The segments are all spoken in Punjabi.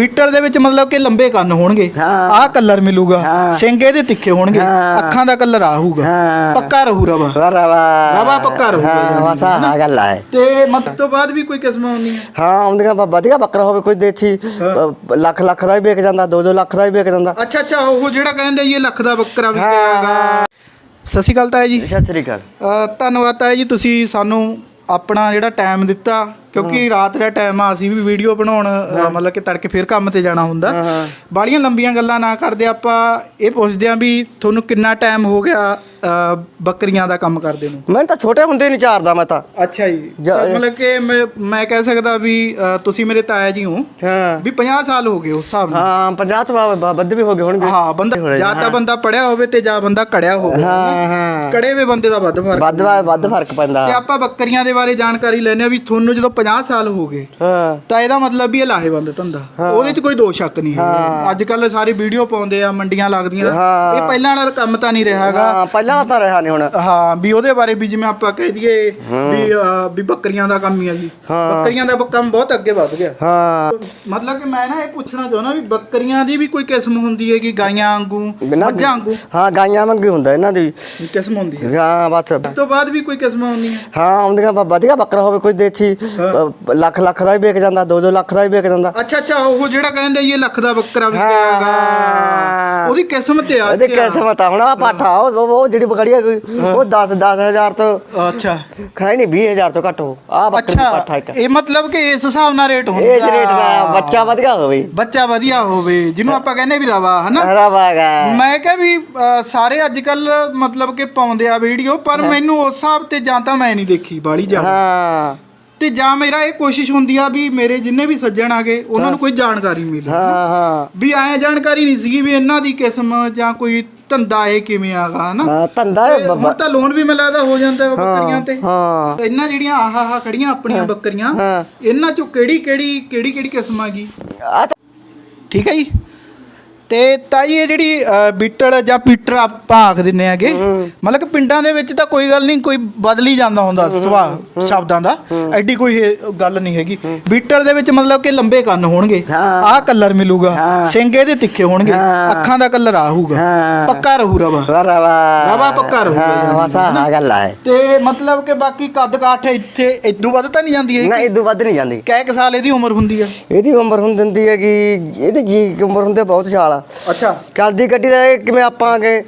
ਬੀਟਲ ਦੇ ਵਿੱਚ ਮਤਲਬ ਕਿ ਲੰਬੇ ਕੰਨ ਹੋਣਗੇ ਹਾਂ। ਆਹ ਕਲਰ ਮਿਲੂਗਾ ਹਾਂ। ਸਿੰਘ ਇਹਦੇ ਤਿੱਖੇ ਹੋਣਗੇ ਹਾਂ। ਅੱਖਾਂ ਦਾ ਕਲਰ ਆ ਹੋਊਗਾ ਹਾਂ। ਪੱਕਾ ਰਹੂ ਰਵਾ। ਰਵਾ ਰਵਾ। ਪੱਕਾ ਰਹੂਗਾ ਹਾਂ ਬਸ ਆਹ ਗੱਲ ਹੈ। ਤੇ ਮਤ ਤੋਂ ਬਾਅਦ ਵੀ ਕੋਈ ਕਿਸਮਾਂ ਹੁੰਦੀਆਂ ਹਾਂ ਆਉਂਦੀਆਂ ਵਾ- ਵਧੀਆ ਬੱਕਰਾ ਹੋਵੇ ਕੋਈ ਦੇਸੀ ਲੱਖ ਲੱਖ ਦਾ ਵੀ ਵਿਕ ਜਾਂਦਾ 2-2 ਲੱਖ ਦਾ ਵੀ ਵਿਕ ਜਾਂਦਾ। ਅੱਛਾ ਅੱਛਾ ਉਹ ਜਿਹੜਾ ਕਹਿੰਦੇ ਇਹ ਲੱਖ ਦਾ ਬੱਕਰਾ ਵੀ ਹਾਂ। ਪਿਆਗਾ ਸਤਿ ਸ਼੍ਰੀ ਅਕਾਲ ਤਾਇਆ ਜੀ। ਸਤਿ ਸ੍ਰੀ ਅਕਾਲ। ਧੰਨਵਾਦ ਤਾਇਆ ਜੀ ਤੁਸੀਂ ਸਾਨੂੰ ਆਪਣਾ ਜਿਹੜਾ ਟਾਈਮ ਦਿੱਤਾ। ਕਿਉਂਕਿ ਰਾਤ ਦਾ ਟਾਈਮ ਆ ਅਸੀਂ ਵੀ ਵੀਡੀਓ ਬਣਾਉਣ ਮਤਲਬ ਕਿ ਤੜਕੇ ਫਿਰ ਕੰਮ ਤੇ ਜਾਣਾ ਹੁੰਦਾ। ਬਾਲੀਆਂ ਲੰਬੀਆਂ ਗੱਲਾਂ ਨਾ ਕਰਦੇ ਆਪਾਂ ਇਹ ਪੁੱਛਦੇ ਆਂ ਵੀ ਤੁਹਾਨੂੰ ਕਿੰਨਾ ਟਾਈਮ ਹੋ ਗਿਆ ਬੱਕਰੀਆਂ ਦਾ ਕੰਮ ਕਰਦੇ ਨੂੰ? ਮੈਨੂੰ ਤਾਂ ਛੋਟੇ ਹੁੰਦੇ ਨਹੀਂ ਚਾਰਦਾ ਮੈਂ ਤਾਂ। ਅੱਛਾ ਜੀ। ਮਤਲਬ ਕਿ ਮੈਂ ਮੈਂ ਕਹਿ ਸਕਦਾ ਵੀ ਤੁਸੀਂ ਮੇਰੇ ਤਾਇਆ ਜੀ ਹੋ। ਹਾਂ। ਵੀ 50 ਸਾਲ ਹੋ ਗਏ ਉਸ ਹਿਸਾਬ ਨਾਲ। ਹਾਂ 50 ਤੋਂ ਵਾ- ਵੱਧ ਵੀ ਹੋ ਗਏ ਹੋਣਗੇ। ਹਾਂ ਬੰਦਾ ਜਾਂ ਤਾਂ ਬੰਦਾ ਪੜਿਆ ਹੋਵੇ ਤੇ ਜਾਂ ਬੰਦਾ ਕੜਿਆ ਹੋਵੇ। ਹਾਂ ਹਾਂ। ਕੜੇ ਵੇ ਬੰਦੇ ਦਾ ਵੱਧ ਫ਼ਰਕ ਵੱਧ ਵੱਧ ਫ਼ਰਕ ਪੈਂਦਾ। ਤੇ ਆਪਾਂ ਬੱਕਰੀਆਂ ਦੇ ਬਾਰੇ ਜਾਣਕਾਰੀ ਲੈਣੇ ਆ ਵੀ ਤੁਹਾਨੂੰ ਜਦੋਂ 50 ਸਾਲ ਹੋ ਗਏ। ਹਾਂ। ਤਾਂ ਇਹਦਾ ਮਤਲਬ ਵੀ ਇਹ ਲਾਹੇਵੰਦ ਧੰਦਾ। ਉਹਦੇ 'ਚ ਕੋਈ ਦੋ ਸ਼ੱਕ ਨਹੀਂ ਹੈ ਹਾਂ। ਅੱਜ ਕੱਲ ਸਾਰੇ ਵੀਡੀਓ ਪਾਉਂਦੇ ਆ ਮੰਡੀਆਂ ਲੱਗਦੀਆਂ। ਹਾਂ। ਇਹ ਪਹਿਲਾਂ ਵਾਲਾ ਕੰਮ ਤਾਂ ਨਹੀਂ ਰਿਹਾ ਹੈਗਾ। ਹਾਂ ਪਹਿਲਾਂ ਤਾਂ ਰਿਹਾ ਨਹੀਂ ਹੁਣ। ਹਾਂ ਵੀ ਉਹਦੇ ਬਾਰੇ ਵੀ ਜਿਵੇਂ ਆਪਾਂ ਕਹਿ ਦਈਏ ਵੀ ਵੀ ਬੱਕਰੀਆਂ ਦਾ ਕੰਮ ਹੀ ਆ ਜੀ। ਹਾਂ। ਬੱਕਰੀਆਂ ਦਾ ਕੰਮ ਬਹੁਤ ਅੱਗੇ ਵੱਧ ਗਿਆ। ਹਾਂ। ਮਤਲਬ ਕਿ ਮੈਂ ਨਾ ਇਹ ਪੁੱਛਣਾ ਚਾਹੁੰਦਾ ਵੀ ਬੱਕਰੀਆਂ ਦੀ ਵੀ ਕੋਈ ਕਿਸਮ ਹੁੰਦੀ ਹੈ ਕਿ ਗਾਈਆਂ ਵਾਂਗੂ ਮੱਝਾਂ ਵਾਂਗੂ? ਹਾਂ ਗਾਈਆਂ ਵਾਂਗੀ ਹੁੰਦਾ ਇਹਨਾਂ ਦੀ। ਕਿਸਮ ਹੁੰਦੀ ਹੈ। ਹਾਂ ਬਸ। ਉਸ ਤੋਂ ਬਾਅਦ ਵੀ ਕੋਈ ਕਿਸਮਾਂ ਹੁੰਦੀਆਂ ਹਾਂ? ਆਉਂਦੀਆਂ ਵਾ- ਵਧੀਆ ਬੱਕਰਾ ਹੋਵੇ ਕੋਈ ਦੇਸੀ। ਅ, ਲੱਖ ਲੱਖ ਦਾ ਵੀ ਵਿਕ ਜਾਂਦਾ 2-2 ਲੱਖ ਦਾ ਵੀ ਵਿਕ ਜਾਂਦਾ। ਅੱਛਾ ਅੱਛਾ ਉਹ ਜਿਹੜਾ ਕਹਿੰਦੇ ਇਹ ਲੱਖ ਦਾ ਬੱਕਰਾ ਵੀ ਹਾਂ। ਪਿਆਗਾ ਉਹਦੀ ਕਿਸਮ ਤੇ ਆ ਉਹਦੇ ਕਿਸਮ ਤਾਂ ਹੁਣ ਆ ਪਾਠਾ ਉਹ ਉਹ- ਉਹ ਜਿਹੜੀ ਬਕੜੀ ਆ ਕੋਈ, ਉਹ 10 10000 ਤੋਂ ਅੱਛਾ। ਖਾਈ ਨਹੀਂ 20000 ਤੋਂ ਘੱਟ ਹੋ ਆ ਬੱਕਰੀ ਦੀ ਪਾਠਾ ਅੱਛਾ ਇੱਕ। ਇਹ ਮਤਲਬ ਕਿ ਇਸ ਹਿਸਾਬ ਨਾਲ ਰੇਟ ਹੁੰਦਾ। ਇਹ ਰੇਟ ਦਾ ਬੱਚਾ ਵਧੀਆ ਹੋਵੇ। ਬੱਚਾ ਵਧੀਆ ਹੋਵੇ ਜਿਹਨੂੰ ਆਪਾਂ ਕਹਿੰਦੇ ਵੀ ਰਵਾ ਹਨਾ? ਹਰਾ ਵਾਗਾ ਮੈਂ ਕਿਹਾ ਵੀ ਅ, ਸਾਰੇ ਅੱਜ ਕੱਲ ਮਤਲਬ ਕਿ ਪਾਉਂਦੇ ਆ ਵੀਡੀਓ ਪਰ ਮੈਨੂੰ ਉਸ ਹਿਸਾਬ ਤੇ ਜਾਂ ਤਾਂ ਮੈਂ ਨਹੀਂ ਦੇਖੀ ਬਾਲੀ ਜ਼ਿਆਦਾ। ਹਾਂ। ਤੇ ਜਾਂ ਮੇਰਾ ਇਹ ਕੋਸ਼ਿਸ਼ ਹੁੰਦੀ ਆ ਵੀ ਮੇਰੇ ਜਿੰਨੇ ਵੀ ਸੱਜਣ ਆਗੇ ਉਹਨਾਂ ਨੂੰ ਕੋਈ ਜਾਣਕਾਰੀ ਮਿਲੇ। ਹਾਂ ਹਾਂ। ਵੀ ਐ ਜਾਣਕਾਰੀ ਨਹੀਂ ਸੀਗੀ ਵੀ ਇਹਨਾਂ ਦੀ ਕਿਸਮ ਜਾਂ ਕੋਈ ਧੰਦਾ ਇਹ ਕਿਵੇਂ ਆਗਾ ਹਨਾ? ਹਾਂ ਧੰਦਾ ਤੇ ਹੁਣ ਤਾਂ ਲੋਨ ਵੀ ਮੈਨੂੰ ਲੱਗਦਾ ਹੋ ਜਾਂਦਾ ਵਾ ਬੱਕਰੀਆਂ ਤੇ। ਹਾਂ। ਇਹਨਾਂ ਜਿਹੜੀਆਂ ਆਹ ਆਹ ਖੜੀਆਂ ਆਪਣੀਆਂ ਬੱਕਰੀਆਂ ਹਾਂ। ਇਹਨਾਂ ਚੋਂ ਕਿਹੜੀ ਕਿਹੜੀ ਕਿਹੜੀ ਕਿਹੜੀ ਕਿਸਮ ਆਗੀ? ਆ ਤਾਂ- ਠੀਕ ਹੈ ਜੀ? ਤੇ ਤਾਈ ਇਹ ਜਿਹੜੀ ਅ, ਬੀਟਲ ਜਾਂ ਪੀਟਰ ਆਪਾਂ ਆਖ ਦਿੰਨੇ ਆਗੇ ਮਤਲਬ ਕਿ ਪਿੰਡਾਂ ਦੇ ਵਿੱਚ ਤਾਂ ਕੋਈ ਗੱਲ ਨਹੀਂ ਕੋਈ ਬਦਲੀ ਜਾਂਦਾ ਹੁੰਦਾ ਸੁਭਾਅ ਸ਼ਬਦਾਂ ਦਾ ਐਡੀ ਕੋਈ ਇਹ ਗੱਲ ਨਹੀਂ ਹੈਗੀ। ਬੀਟਲ ਦੇ ਵਿੱਚ ਮਤਲਬ ਕਿ ਲੰਬੇ ਕੰਨ ਹੋਣਗੇ ਹਾਂ। ਆਹ ਕਲਰ ਮਿਲੂਗਾ ਹਾਂ। ਸਿੰਘ ਇਹਦੇ ਤਿੱਖੇ ਹੋਣਗੇ ਹਾਂ। ਅੱਖਾਂ ਦਾ ਕਲਰ ਆ ਹੋਊਗਾ ਹਾਂ। ਪੱਕਾ ਰਹੂ ਰਵਾ। ਰਵਾ ਪੱਕਾ ਰਹੂਗਾ ਹਾਂ ਯਾਨੀ, ਬਸ ਆਹ ਗੱਲ ਹੈ ਤੇ ਮਤਲਬ ਕਿ ਬਾਕੀ ਕੱਦ ਕਾਠ ਇੱਥੇ ਇਦੋਂ ਵੱਧ ਤਾਂ ਨਹੀਂ ਜਾਂਦੀ ਨਾ ਹੈ ਇਦੋਂ ਵੱਧ ਨਹੀਂ ਜਾਂਦੀ। ਕੈ ਕੁ ਸਾਲ ਇਹਦੀ ਉਮਰ ਹੁੰਦੀ ਆ? ਇਹਦੀ ਉਮਰ ਹੁੰਦੀ ਹੁੰਦੀ ਹੈ ਕਿ ਇਹਦੀ ਜੀ ਉਮਰ ਹੁੰਦੀ ਬਹੁਤ ਸਾਲ ਆ ਅੱਛਾ। ਚੱਲਦੀ ਗੱਡੀ ਦਾ ਇਹ ਕਿਵੇਂ ਆਪਾਂ ਗਏ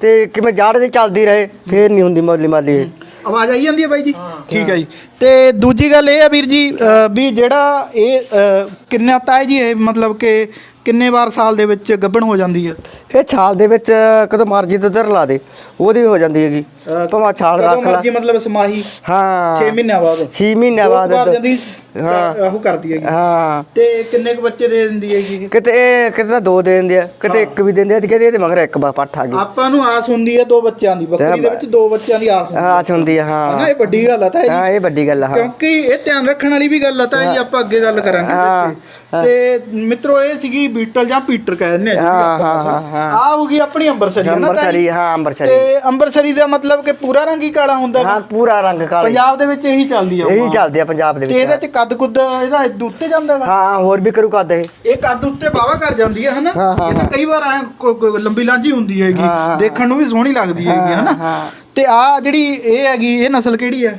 ਤੇ ਕਿਵੇਂ ਜਾੜ ਦੇ ਚੱਲਦੀ ਰਹੇ ਫੇਰ ਨਹੀਂ ਹੁੰਦੀ ਮੌਲੀ ਮਾਲੀ ਇਹ। ਆਵਾਜ਼ ਆਈ ਜਾਂਦੀ ਹੈ ਬਾਈ ਜੀ? ਠੀਕ ਹੈ ਜੀ। ਤੇ ਦੂਜੀ ਗੱਲ ਇਹ ਆ ਵੀਰ ਜੀ ਅ, ਵੀ ਜਿਹੜਾ ਇਹ ਅ, ਕਿੰਨਾ ਤਾਏ ਜੀ ਇਹ ਮਤਲਬ ਕਿ ਕਿੰਨੇ ਵਾਰ ਸਾਲ ਦੇ ਵਿੱਚ ਗੱਭਣ ਹੋ ਜਾਂਦੀ ਹੈ? ਇਹ ਛਾਲ ਦੇ ਵਿੱਚ ਕਦੋਂ ਮਰਜ਼ੀ ਤੋਂ ਦਰ ਲਾ ਦੇ ਉਹਦੀ ਹੋ ਜਾਂਦੀ ਹੈਗੀ। ਭਾਵੇਂ ਛਾਲ ਕਦੋਂ ਰੱਖ ਲਾ। ਮਰਜ਼ੀ ਮਤਲਬ ਸਮਾਹੀ ਹਾਂ। 6 ਮਹੀਨਿਆਂ ਬਾਅਦ। 6 ਮਹੀਨਿਆਂ ਬਾਅਦ ਵਾਰ ਜਾਂਦੀ ਹਾਂ। ਉਹ ਕਰਦੀ ਹੈਗੀ। ਹਾਂ। ਤੇ ਕਿੰਨੇ ਕੁ ਬੱਚੇ ਦੇ ਦਿੰਦੀ ਹੈਗੀ? ਇਹ? ਕਿਤੇ ਇਹ ਕਿਤੇ ਤਾਂ ਦੋ ਦੇ ਦਿੰਦੇ ਆ ਕਿਤੇ ਇੱਕ ਵੀ ਦਿੰਦੇ ਆ ਤੇ ਕਿਤੇ ਇਹਦੇ ਮਗਰ ਇੱਕ ਬਾ ਪੱਠ ਆ ਗਈ। ਆਪਾਂ ਨੂੰ ਆਸ ਹੁੰਦੀ ਹੈ ਦੋ ਬੱਚਿਆਂ ਦੀ ਬੱਕਰੀ ਦੇ ਵਿੱਚ ਦੋ ਬੱਚਿਆਂ ਦੀ ਆਸ ਹੁੰਦੀ ਹੈ। ਆਸ ਹੁੰਦੀ ਆ ਹਨਾ ਹਾਂ ਇਹ ਵੱਡੀ ਗੱਲ ਆ ਤਾਂ ਹਾਂ ਇਹ ਵੱਡੀ ਗੱਲ ਆ ਹਾਂ। ਕਿਉਂਕਿ ਇਹ ਧਿਆਨ ਰੱਖਣ ਵਾਲੀ ਵੀ ਗੱਲ ਆ ਤਾਂ ਜੀ ਆਪਾਂ ਅੱਗੇ ਗੱਲ ਕਰਾਂਗੇ ਹਾਂ, ਇਹਦੇ ਤੇ ਤੇ ਮਿੱਤਰੋ ਇਹ ਸੀਗੀ ਬੀਟਲ ਜਾਂ ਪੀਟਰ ਕਹਿੰਦੇ ਨੇ ਹਾਂ, ਹਾਂ, ਹਾਂ, ਹਾਂ। ਆ ਹੋਗੀ ਆਪਣੀ ਅੰਬਰਸਰੀ ਹੈ ਨਾ? ਅੰਬਰਸਰੀ ਹਾਂ ਅੰਬਰਸਰੀ। ਤੇ ਅੰਬਰਸਰੀ ਦਾ ਮਤਲਬ ਕਿ ਪੂਰਾ ਰੰਗ ਹੀ ਕਾਲਾ ਹੁੰਦਾ ਹਾਂ ਪੂਰਾ ਰੰਗ ਕਾਲਾ ਪੰਜਾਬ ਦੇ ਵਿੱਚ ਇਹੀ ਚੱਲਦੀ ਆ ਇਹੀ ਚੱਲਦੀ ਆ ਪੰਜਾਬ ਦੇ ਤੇ ਇਹਦੇ ਵਿੱਚ ਚ ਕੱਦ ਕੁੱਦ ਇਹਦਾ ਉੱਤੇ ਜਾਂਦਾ ਵਾ? ਹਾਂ ਹੋਰ ਵੀ ਕਰੂ ਕਰਦੇ ਇਹ। ਕੱਦ ਉੱਤੇ ਬਾਵਾ ਕਰ ਜਾਂਦੀ ਹੈ ਹਨਾ? ਹਾਂ, ਹਾਂ, ਇਹ ਤਾਂ ਕਈ ਵਾਰ ਐ ਲੰਬੀ ਲਾਂਝੀ ਹੁੰਦੀ ਹੈਗੀ। ਹਾਂ, ਦੇਖਣ ਨੂੰ ਵੀ ਸੋਹਣੀ ਲੱਗਦੀ ਹੈਗੀ ਹਾਂ, ਹਨਾ? ਹਾਂ। ਤੇ ਆ ਜਿਹੜੀ ਇਹ ਹੈਗੀ ਇਹ ਨਸਲ ਕਿਹੜੀ ਹੈ?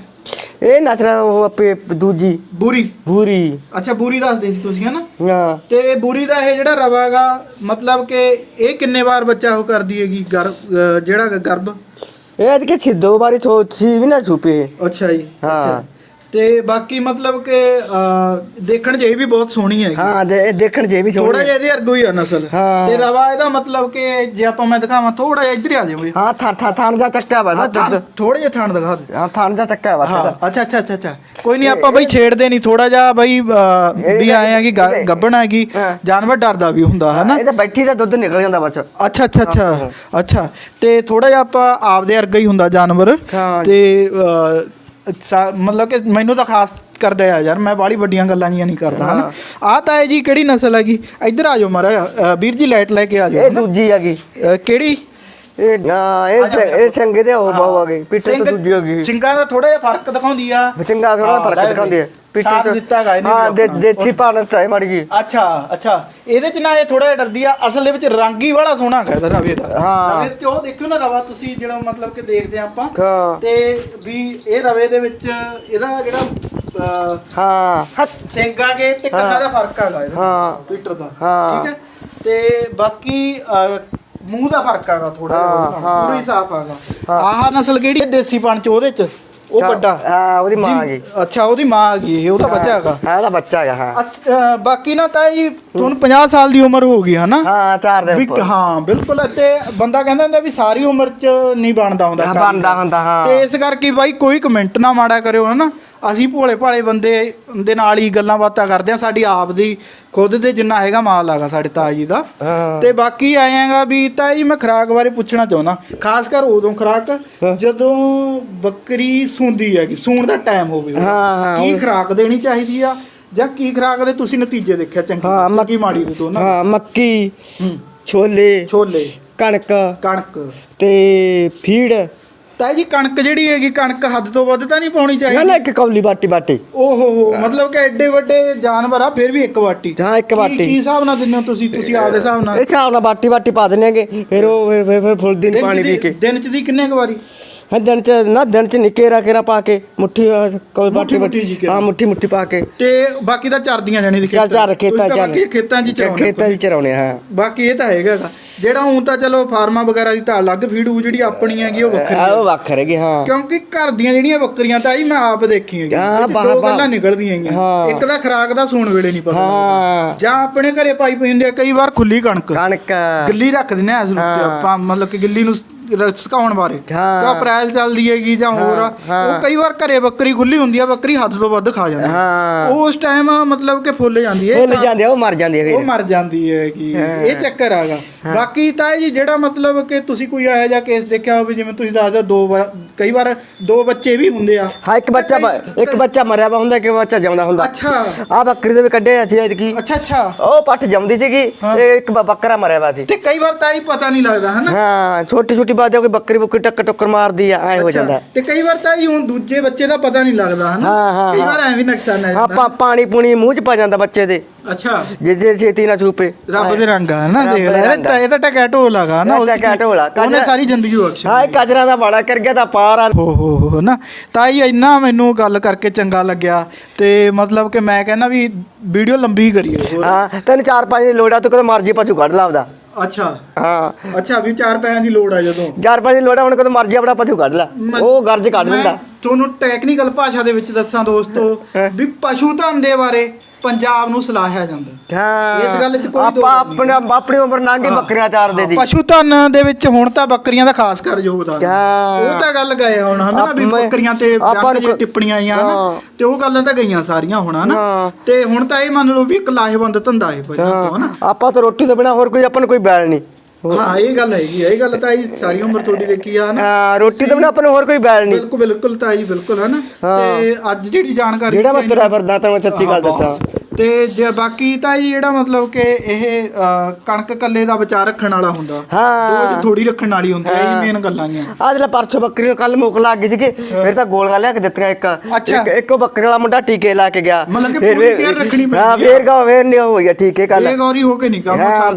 ਇਹ ਨਸਲ ਉਹ ਆਪੇ ਦੂਜੀ। ਬੂਰੀ। ਪੂਰੀ ਅੱਛਾ ਬੂਰੀ ਦੱਸਦੇ ਸੀ ਤੁਸੀਂ ਹਨਾ? ਹਾਂ। ਤੇ ਬੂਰੀ ਦਾ ਇਹ ਜਿਹੜਾ ਰਵਾ ਹੈਗਾ ਮਤਲਬ ਕਿ ਇਹ ਕਿੰਨੇ ਵਾਰ ਬੱਚਾ ਉਹ ਕਰਦੀ ਹੈਗੀ ਗਰ ਅਹ ਜਿਹੜਾ ਗ- ਗਰਭ? ਇਹ ਅਜ ਕਿ ਦੋ ਵਾਰੀ ਛੋਟੀ ਵੀ ਨਾ ਛੁਪੇ। ਅੱਛਾ ਜੀ। ਹਾਂ। ਅੱਛਾ। ਤੇ ਬਾਕੀ ਮਤਲਬ ਕਿ ਅਹ, ਦੇਖਣ 'ਚ ਇਹ ਵੀ ਬਹੁਤ ਸੋਹਣੀ ਹੈਗੀ। ਹਾਂ ਦੇ ਇਹ ਦੇਖਣ ਜੇ ਵੀ ਥੋੜਾ ਸੋਹਣੀ ਜਿਹਾ ਇਹਦੇ ਅਰਗੋ ਹੀ ਆ ਨਸਲ ਹਾਂ। ਤੇ ਰਵਾ ਇਹਦਾ ਮਤਲਬ ਕਿ ਜੇ ਆਪਾਂ ਮੈਂ ਦਿਖਾਵਾਂ ਥੋੜਾ ਜਿਹਾ ਇੱਧਰ ਹੀ ਆ ਜਾਵੇ ਹਾਂ ਥਾਂ ਥਾਂ ਥਾਂ ਦਾ ਚੱਕਾ ਵਾ ਨਾ ਦੁੱਧ ਥੋੜੇ ਜਿਹਾ ਥਾਣ ਦਿਖਾ ਦੇ। ਹਾਂ ਥਾਂ ਦਾ ਚੱਕਾ ਵਾ ਹਾਂ। ਅੱਛਾ ਅੱਛਾ ਅੱਛਾ ਅੱਛਾ। ਕੋਈ ਨਹੀਂ ਆਪਾਂ ਬਈ ਛੇੜਦੇ ਨਹੀਂ ਥੋੜਾ ਜਿਹਾ ਬਈ ਅਹ, ਵੀ ਆਏ ਆ ਕਿ ਗ- ਗੱਭਣ ਹੈਗੀ। ਹਾਂ। ਜਾਨਵਰ ਡਰਦਾ ਵੀ ਹੁੰਦਾ ਹਨਾ? ਇਹ ਤਾਂ ਬੈਠੀ ਦਾ ਦੁੱਧ ਨਿਕਲ ਜਾਂਦਾ ਬਸ ਅੱਛਾ ਅੱਛਾ ਅੱਛਾ ਅੱਛਾ। ਤੇ ਥੋੜਾ ਜਿਹਾ ਆਪਾਂ ਆਪਦੇ ਵਰਗਾ ਹੀ ਹੁੰਦਾ ਜਾਨਵਰ। ਹਾਂ। ਤੇ ਅਹ, ਸਾ- ਮਤਲਬ ਕਿ ਮੈਨੂੰ ਤਾਂ ਖਾਸ ਕਰਦਾ ਆ ਯਾਰ ਮੈਂ ਬਾਹਲੀ ਵੱਡੀਆਂ ਗੱਲਾਂ ਜੀਆਂ ਨਹੀਂ ਕਰਦਾ ਹਨਾ? ਆ ਤਾਂ ਇਹ ਜੀ ਕਿਹੜੀ ਨਸਲ ਹੈਗੀ? ਇੱਧਰ ਆ ਜਾਓ ਮਾਰਾ ਵੀਰ ਜੀ ਲਾਈਟ ਲੈ ਕੇ ਆ ਇਹ ਜਾਓ ਦੂਜੀ ਹੈਗੀ। ਅਹ, ਕਿਹੜੀ? ਇਹ ਨਾ ਇਹ ਚ- ਇਹ ਚੰਗੇ ਦੇ ਹੋ। ਬਾਵਾ ਗਏ ਪਿੱਟੇ ਤੋਂ ਦੂਜੀ ਹੋ ਗਈ ਸਿੰਘਾਂ ਦਾ ਥੋੜਾ ਜਿਹਾ ਫ਼ਰਕ ਦਿਖਾਉਂਦੀ ਆ। ਚੰਗਾ ਥੋੜਾ ਹਾਂ, ਫ਼ਰਕ ਲੈ ਦਿਖਾਉਂਦੀ ਹੈ। ਸਾਥ ਦਿੱਤਾ ਹੈਗਾ ਇਹਨੇ ਹਾਂ ਦੇ। ਦੇਸੀ ਪਾਣ ਹੈ ਮਾੜੀ ਜੀ। ਅੱਛਾ ਅੱਛਾ। ਇਹਦੇ ਚ ਨਾ ਇਹ ਥੋੜਾ ਜਿਹਾ ਡਰਦੀ ਆ। ਅਸਲ ਦੇ ਵਿੱਚ ਰੰਗ ਬੜਾ ਸੋਹਣਾ ਹੈਗਾ ਇਹਦਾ ਰਵੇ ਦਾ। ਹਾਂ। ਰਵੇ ਚ ਉਹ ਦੇਖਿਓ ਨਾ ਰਵਾ ਤੁਸੀਂ ਜਿਹੜਾ ਮਤਲਬ ਕਿ ਦੇਖਦੇ ਆ ਆਪਾਂ। ਹਾਂ। ਤੇ ਵੀ ਇਹ ਰਵੇ ਦੇ ਵਿੱਚ ਇਹਦਾ ਜਿਹੜਾ ਅਹ, ਹਾਂ। ਹੱਥ ਆ ਗਏ ਤੇ ਕੰਨਾਂ ਦਾ ਫ਼ਰਕ ਹੈਗਾ ਇਹਦਾ ਹਾਂ। ਪੀਟਰ ਦਾ। ਹਾਂ। ਠੀਕ ਹੈ? ਤੇ ਬਾਕੀ ਅਹ, ਮੂੰਹ ਦਾ ਫ਼ਰਕ ਹੈਗਾ ਥੋੜਾ ਹਾਂ, ਹਾਂ। ਪੂਰੀ ਸਾਫ਼ ਹੈਗਾ। ਆਹ ਨਸਲ ਕਿਹੜੀ ਹੈ? ਦੇਸੀ ਪਣ ਚ ਉਹਦੇ ਚ? ਉਹ ਵੱਡਾ? ਹਾਂ ਉਹਦੀ ਮਾਂ ਆ ਗਈ। ਅੱਛਾ ਉਹਦੀ ਮਾਂ ਆ ਗਈ ਇਹ ਉਹਦਾ ਬੱਚਾ ਹੈਗਾ। ਹਾਂ ਉਹਦਾ ਬੱਚਾ ਹੈਗਾ ਹਾਂ। ਅੱਛਾ ਬਾਕੀ ਨਾ ਤਾਂ ਜੀ ਤੁਹਾਨੂੰ 50 ਸਾਲ ਦੀ ਉਮਰ ਹੋ ਗਈ ਹਨਾ? ਹਾਂ ਚਾਰ ਦੇ ਉੱਪਰ। ਹਾਂ ਬਿਲਕੁਲ ਤੇ ਬੰਦਾ ਕਹਿੰਦਾ ਹੁੰਦਾ ਵੀ ਸਾਰੀ ਉਮਰ ਚ ਨਹੀਂ ਬਣਦਾ ਹੁੰਦਾ। ਬਣਦਾ ਹੁੰਦਾ, ਹਾਂ। ਤੇ ਇਸ ਕਰਕੇ ਬਾਈ ਕੋਈ ਕਮੈਂਟ ਨਾ ਮਾੜਾ ਕਰਿਓ ਹਨਾ? ਅਸੀਂ ਭੋਲੇ ਭਾਲੇ ਬੰਦੇ ਦੇ ਨਾਲ ਹੀ ਗੱਲਾਂ ਬਾਤਾਂ ਕਰਦੇ ਆ ਸਾਡੀ ਆਪ ਦੀ ਖੁਦ ਦੇ ਜਿੰਨਾ ਹੈਗਾ ਮਾਲ ਹੈਗਾ ਸਾਡੇ ਤਾਈ ਜੀ ਦਾ। ਹਾਂ। ਤੇ ਬਾਕੀ ਆਏਗਾ ਵੀ ਤਾਈ ਮੈਂ ਖਰਾਕ ਬਾਰੇ ਪੁੱਛਣਾ ਚਾਹੁੰਦਾ। ਖਾਸ ਕਰ ਉਦੋਂ ਖਰਾਕ ਜਦੋਂ ਬੱਕਰੀ ਸੂੰਦੀ ਹੈਗੀ ਸੂਣ ਦਾ ਟਾਈਮ ਹੋਵੇ। ਹਾਂ, ਹਾਂ, ਕੀ ਉਹ- ਖਰਾਕ ਦੇਣੀ ਚਾਹੀਦੀ ਆ? ਜਾਂ ਕੀ ਖਰਾਕ ਦੇ ਤੁਸੀਂ ਨਤੀਜੇ ਦੇਖਿਆ ਚੰਗੀ ਹਾਂ, ਮੱਕ- ਮਾੜੀ ਦੇ ਦੋਨਾਂ? ਹਾਂ ਮੱਕੀ ਹੂੰ। ਛੋਲੇ ਛੋਲੇ। ਕਣਕ ਕਣਕ। ਤੇ ਫੀਡ। ਤਾਈ ਜੀ ਕਣਕ ਜਿਹੜੀ ਹੈਗੀ ਕਣਕ ਹੱਦ ਤੋਂ ਵੱਧ ਤਾਂ ਨਹੀਂ ਪਾਉਣੀ ਨਾ ਚਾਹੀਦੀ। ਨਾ ਇੱਕ ਕੌਲੀ ਬਾਟੀ ਬਾਟੀ। ਓਹੋ ਹੋ ਮਤਲਬ ਕਿ ਐਡੇ ਵੱਡੇ ਜਾਨਵਰ ਆ ਫਿਰ ਵੀ ਇੱਕ ਵਾਟੀ ਹਾਂ, ਇੱਕ ਕੀ- ਵਾਟੀ। ਕੀ ਹਿਸਾਬ ਨਾਲ ਦਿੰਦੇ ਹੋ ਤੁਸੀਂ? ਤੁਸੀਂ ਆਪਦੇ ਹਿਸਾਬ ਨਾਲ। ਇਹ ਹਿਸਾਬ ਨਾਲ ਬਾਟੀ ਬਾਟੀ ਪਾ ਦਿੰਦੇ ਹੈਗੇ। ਫਿਰ ਉਹ ਫਿਰ- ਫਿਰ ਦਿਨ ਦਿਨ 'ਚ ਪਾਣੀ ਪੀ ਦੀ- ਕੇ। ਦਿਨ ਚ ਦੀ ਕਿੰਨੇ ਕੁ ਵਾਰੀ? ਹਾਂ ਦਿਨ ਚ ਨਾ ਦਿਨ ਚ ਨਿੱਕੇਰਾ ਕੇਰਾ ਪਾ ਕੇ ਮੁੱਠੀ ਅਹ, ਕੋਈ ਬਾਟੀ ਮੁੱਠੀ ਕੇਰਾ। ਹਾਂ ਮੁੱਠੀ ਮੁੱਠੀ ਪਾ ਕੇ ਤੇ ਬਾਕੀ ਤਾਂ ਚਰਦੀਆਂ ਜਾਣੀ ਦੀ ਚਾਰ ਚਾਰ ਖੇਤਾਂ ਚ ਬਾਕੀ ਖੇਤਾਂ 'ਚ ਹੀ ਚਰਾਉਣੇ ਖੇਤਾਂ ਚ ਚਰਾਉਣੇ ਹਾਂ ਬਾਕੀ ਇਹ ਤਾਂ ਹੈਗਾ ਗਾ। ਜਿਹੜਾ ਹੁਣ ਤਾਂ ਚਲੋ ਫਾਰਮਾਂ ਵਗੈਰਾ ਦੀ ਤਾਂ ਅਲੱਗ ਫੀਡ ਹੋਊ ਜਿਹੜੀ ਆਪਣੀ ਹੈਗੀ ਉਹ ਵੱਖਰੀ ਆ। ਉਹ ਵੱਖਰ ਹੈਗੇ ਹਾਂ ਕਿਉਂਕਿ ਘਰ ਦੀਆਂ ਜਿਹੜੀਆਂ ਬੱਕਰੀਆਂ ਤਾਂ ਜੀ ਮੈਂ ਆਪ ਦੇਖੀ ਹੈਗੀ ਹਾਂ, ਇਹ 'ਚ ਬਾਹਰ- ਦੋ ਬਾਹਰ। ਗੱਲਾਂ ਨਿਕਲਦੀਆਂ ਹੈਗੀਆਂ ਹਾਂ। ਇੱਕ ਤਾਂ ਖਰਾਕ ਦਾ ਸੂਣ ਵੇਲੇ ਨਹੀਂ ਪਤਾ ਲੱਗਦਾ। ਹਾਂ ਜਾਂ ਆਪਣੇ ਘਰੇ ਪਾਈ ਪਈ ਹੁੰਦੀ ਆ ਕਈ ਵਾਰ ਖੁੱਲੀ ਕਣਕ ਕਣਕ ਗਿੱਲੀ ਰੱਖ ਦਿੰਦੇ ਆ ਇਸ ਨੂੰ ਹਾਂ। ਆਪਾਂ ਮਤਲਬ ਕਿ ਗਿੱਲੀ ਨੂੰ ਸ- ਸੁਕਾਉਣ ਬਾਰੇ ਹਾਂ। ਕਿ ਅਪ੍ਰੈਲ ਚੱਲਦੀ ਹੈਗੀ ਜਾਂ ਹੋਰ ਆ ਹਾਂ। ਉਹ ਕਈ ਵਾਰ ਘਰੇ ਬੱਕਰੀ ਖੁੱਲੀ ਹੁੰਦੀ ਆ ਬੱਕਰੀ ਹੱਦ ਤੋਂ ਵੱਧ ਖਾ ਜਾਂਦੀ ਆ। ਹਾਂ ਉਸ ਟਾਈਮ ਮਤਲਬ ਕਿ ਫੁੱਲ ਜਾਂਦੀ ਹੈ ਫੁੱਲ ਜਾਂਦੇ ਆ, ਉਹ ਮਰ ਜਾਂਦੇ ਆ ਉਹ ਫਿਰ ਮਰ ਜਾਂਦੀ ਹੈ ਕਿ ਹਾਂ। ਇਹ ਚੱਕਰ ਆਗਾ ਬਾਕੀ ਤਾਂ ਇਹ ਜੀ ਜਿਹੜਾ ਮਤਲਬ ਕਿ ਤੁਸੀਂ ਕੋਈ ਇਹੋ ਜਿਹਾ ਕੇਸ ਦੇਖਿਆ ਹੋਵੇ ਜਿਵੇਂ ਤੁਸੀਂ ਦੱਸਦੇ ਹੋ ਦੋ ਵਾਰ ਕਈ ਵਾਰ ਦੋ ਬੱਚੇ ਵੀ ਹੁੰਦੇ ਆ ਹਾਂ ਇੱਕ ਬੱਚਾ ਬ- ਇੱਕ ਬੱਚਾ ਮਰਿਆ ਵਾ ਹੁੰਦਾ ਇੱਕ ਬੱਚਾ ਜਿਉਂਦਾ ਹੁੰਦਾ ਅੱਛਾ ਆ ਬੱਕਰੀ ਦੇ ਵੀ ਕੱਢੇ ਅਸੀਂ ਐਤਕੀ ਅੱਛਾ ਅੱਛਾ ਉਹ ਪੱਠ ਜੰਮਦੀ ਸੀਗੀ ਹਾਂ। ਤੇ ਇੱਕ ਬ- ਬੱਕਰਾ ਮਰਿਆ ਵਾ ਸੀ ਤੇ ਕਈ ਵਾਰ ਤਾਂ ਇਹ ਪਤਾ ਨਹੀਂ ਲੱਗਦਾ ਹਨਾ ਹਾਂ ਛੋਟੀ ਛੋਟੀ ਬਾਤ ਕੋਈ ਬੱਕਰੀ ਬੁੱਕਰੀ ਟੱਕ ਟੱਕਰ ਮਾਰਦੀ ਆ ਐ ਹੋ ਅੱਛਾ, ਜਾਂਦਾ। ਤੇ ਕਈ ਵਾਰ ਤਾਂ ਇਹ ਹੁਣ ਦੂਜੇ ਬੱਚੇ ਦਾ ਪਤਾ ਨਹੀਂ ਲੱਗਦਾ ਹਨਾ? ਹਾਂ, ਹਾਂ, ਕਈ ਹਾਂ। ਵਾਰ ਐਵੇਂ ਨੁਕਸਾਨ ਆ ਹਾਂ ਜਾਂਦਾ। ਪਾ- ਪਾਣੀ ਪੂਣੀ ਮੂੰਹ ਚ ਪਾ ਜਾਂਦਾ ਬੱਚੇ ਦੇ। ਅੱਛਾ। ਜੇ ਜੇ ਛੇਤੀ ਨਾ ਛੂਪੇ। ਰੱਬ ਦੇ ਰੰਗ ਆ ਨਾ ਰੱਬ ਦੇਖ ਦੇ ਲੈ ਰੰਗ ਆ। ਇਹ ਤਾਂ ਟਕਾ ਢੋਲ ਹੈਗਾ ਨਾ ਇਹ ਟਕਾ ਢੋਲ ਆ। ਉਹਨੇ ਕਜਰਾ- ਸਾਰੀ ਜ਼ਿੰਦਗੀ ਬਖਸ਼ ਹਾਂ ਇਹ ਕਜਰਾ ਦਾ ਬਾੜਾ ਕਰ ਗਿਆ ਤਾਂ ਪਾਰ ਆ। ਹੋ ਹੋ ਹੋ ਨਾ ਤਾਂ ਇਹ ਇੰਨਾ ਮੈਨੂੰ ਗੱਲ ਕਰਕੇ ਚੰਗਾ ਲੱਗਿਆ ਤੇ ਮਤਲਬ ਕਿ ਮੈਂ ਕਹਿੰਦਾ ਵੀ ਵੀਡੀਓ ਲੰਬੀ ਕਰੀਏ। ਹਾਂ ਤੈਨੂੰ ਚਾਰ ਪੰਜ ਦੀ ਲੋੜ ਆ ਤੂੰ ਕਦੇ ਮਰਜ਼ੀ ਪਛੂ ਕੱਢ ਲਾਵਦਾ ਅੱਛਾ। ਹਾਂ। ਅੱਛਾ ਵੀ ਚਾਰ ਪੈਸਿਆਂ ਦੀ ਲੋੜ ਆ ਜਦੋਂ। ਚਾਰ ਪੰਜ ਦੀ ਲੋੜ ਆ ਹੁਣ ਕਦੇ ਮਰਜ਼ੀ ਆਪਣਾ ਪਛੂ ਕੱਢ ਲਾ। ਉਹ ਗਰਜ ਕੱਢ ਦਿੰਦਾ। ਤੁਹਾਨੂੰ ਟੈਕਨੀਕਲ ਭਾਸ਼ਾ ਦੇ ਵਿੱਚ ਦੱਸਾਂ ਦੋਸਤੋ? ਵੀ ਪਸ਼ੂ ਧਨ ਦੇ ਬਾਰੇ ਪੰਜਾਬ ਨੂੰ ਸਲਾਹਿਆ ਜਾਂਦਾ ਹਾਂ ਇਸ ਗੱਲ 'ਚ ਕੋਈ ਦੋ ਆਪਾਂ। ਆਪਣਾ ਆਪਣੀ ਉਮਰ ਗਈ ਬੱਕਰੀਆਂ ਚਾਰ ਦੇ ਪਸ਼ੂ ਧਨ ਦੇ ਵਿੱਚ ਹੁਣ ਤਾਂ ਬੱਕਰੀਆਂ ਦਾ ਖਾਸ ਕਰ ਯੋਗਦਾਨ। ਉਹ ਤਾਂ ਗੱਲ ਗਏ ਹੁਣ ਹਨਾ ਵੀ ਬੱਕਰੀਆਂ ਤੇ ਆਪਾਂ ਟਿੱਪਣੀਆਂ ਆਈਆਂ ਹਨਾ। ਤੇ ਉਹ ਗੱਲਾਂ ਤਾਂ ਗਈਆਂ ਸਾਰੀਆਂ ਹੁਣ ਹਨਾ। ਤੇ ਹੁਣ ਤਾਂ ਇਹ ਮੰਨ ਲਓ ਵੀ ਇੱਕ ਲਾਹੇਵੰਦ ਧੰਦਾ ਹੈ ਤੋਂ ਹਨਾ ਆਪਾਂ ਤਾਂ ਰੋਟੀ ਤੋਂ ਬਿਨਾ ਹੋਰ ਕੋਈ ਆਪਾਂ ਨੂੰ ਕੋਈ ਬੈਲ ਨਹੀਂ ਹਾਂ ਇਹ ਗੱਲ ਹੈਗੀ ਹੈ ਇਹ ਗੱਲ ਤਾਂ ਇਹ ਸਾਰੀ ਉਮਰ ਤੁਹਾਡੀ ਦੇਖੀ ਆ ਨਾ ਰੋਟੀ ਤੋਂ ਬਿਨਾ ਆਪਾਂ ਨੂੰ ਹੋਰ ਕੋਈ ਬੈਲ ਨਹੀਂ। ਬਿਲਕੁਲ ਬਿਲਕੁਲ ਤਾਂ ਜੀ ਬਿਲਕੁਲ ਹੈ ਨਾ ਹਾਂ। ਤੇ ਅੱਜ ਜਿਹੜੀ ਜਾਣਕਾਰੀ ਜਿਹੜਾ ਮੈਂ ਦਿੱਤੀ ਤੁਰਿਆ ਫਿਰਦਾ ਤਾਂ ਮੈਂ ਸੱਚੀ ਗੱਲ ਦੱਸਾਂ। ਤੇ ਜੇ ਬਾਕੀ ਤਾਂ ਜਿਹੜਾ ਮਤਲਬ ਕਿ ਇਹ ਕਣਕ ਕੱਲੇ ਦਾ ਬਚਾ ਰੱਖਣ ਵਾਲਾ ਹੁੰਦਾ। ਹਾਂ। ਦੋਜ ਥੋੜੀ ਰੱਖਣ ਵਾਲੀ ਹੁੰਦੀ ਹੈ ਇਹ ਮੇਨ ਗੱਲਾਂ ਗੀਆਂ ਆ। ਜਿਹੜਾ ਪਰਸੋਂ ਬੱਕਰੀ ਨੂੰ ਕੱਲ ਮੁੱਕ ਲੱਗ ਗਈ ਸੀਗੀ ਫਿਰ ਤਾਂ ਗੋਲੀਆਂ ਲਿਆ ਕੇ ਦਿੱਤੀਆਂ ਇੱਕ। ਅੱਛਾ। ਇੱਕ ਇੱਕੋ ਬੱਕਰੀ ਵਾਲਾ ਮੁੰਡਾ ਟੀਕੇ ਲਾ ਕੇ ਗਿਆ। ਮਤਲਬ ਕਿ ਪੂਰੀ ਫਿਰ- care ਰੱਖਣੀ ਪੈਂਦੀ ਹਾਂ ਆ। ਫੇਰ ਗਾ ਫੇਰ ਨਹੀਂ ਹੋਈ ਆ ਠੀਕ ਹੈ ਕੱਲ ਇਹ ਗੌਰੀ ਹੋ ਕੇ ਨਹੀਂ ਕੰਮ ਹਾਂ,